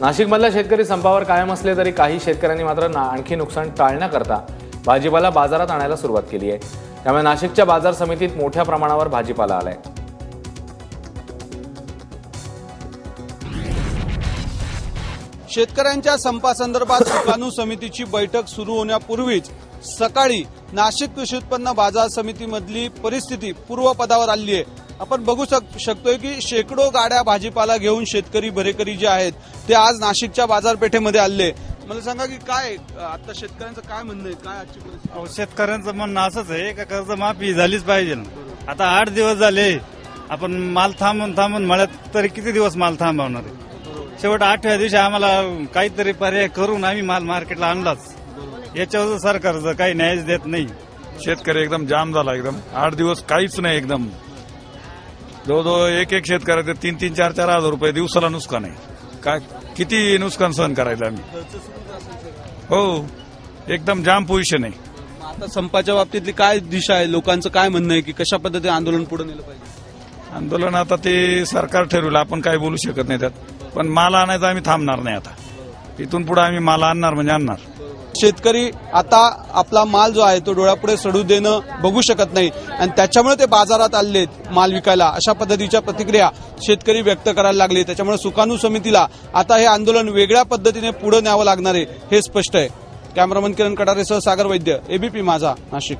नाशिकमधल्या शेतकरी संपावर कायम असले तरी काही शेतकऱ्यांनी मात्र ना आणखी नुकसान टाळण्याकरता भाजीपाला बाजारात आणायला सुरुवात केली आहे. त्यामुळे नाशिकच्या बाजार समितीत मोठ्या प्रमाणावर भाजीपाला आलाय. शेतकऱ्यांच्या संपासंदर्भात सुकाणू समितीची बैठक सुरू होण्यापूर्वीच सकाळी नाशिक कृषी उत्पन्न बाजार समितीमधली परिस्थिती पूर्वपदावर आली आहे. आपण बघू शक- शकतोय की शेकडो गाड्या भाजीपाला घेऊन शेतकरी भरेकरी जे आहेत ते आज नाशिकच्या बाजारपेठेमध्ये आले. मला सांगा की काय आता शेतकऱ्यांचं काय म्हणणं आहे? काय आजची परिस्थिती? शेतकऱ्यांचं म्हणणं असंच आहे का कर्जमाफी झालीच पाहिजे आता आठ दिवस झाले आपण माल थांबून थांबून मळ्यात तरी किती दिवस माल थांबवणार आहे? शेवट आठव्या दिवशी आम्हाला काहीतरी पर्याय करून आम्ही माल मार्केटला आणलाच. याच्यावर सरकारचं काही न्यायच देत नाही. शेतकरी एकदम जाम झाला एकदम. आठ दिवस काहीच नाही एकदम. जवळजवळ एक एक शेतकऱ्याचे तीन तीन चार चार हजार रुपये दिवसाला नुकसान आहे. काय किती नुकसान सहन करायचं आम्ही? हो एकदम जाम पोझिशन आहे. आता संपाच्या बाबतीतली काय दिशा आहे? लोकांचं काय म्हणणं आहे की कशा पद्धतीने आंदोलन पुढे नेलं पाहिजे? आंदोलन आता ते सरकार ठरवलं आपण काय बोलू शकत नाही त्यात. पण माल आणायचं आम्ही थांबणार नाही आता. इथून पुढे आम्ही माल आणणार म्हणजे आणणार. शेतकरी आता आपला माल जो आहे तो डोळ्यापुढे सडू देणं बघू शकत नाही. आणि त्याच्यामुळे ते बाजारात आलेत माल विकायला. अशा पद्धतीच्या प्रतिक्रिया शेतकरी व्यक्त करायला लागले. त्याच्यामुळे सुकाणू समितीला आता हे आंदोलन वेगळ्या पद्धतीने पुढे न्यावं लागणार आहे हे स्पष्ट आहे. कॅमेरामन किरण कटारेसह सागर वैद्य एबीपी माझा नाशिक.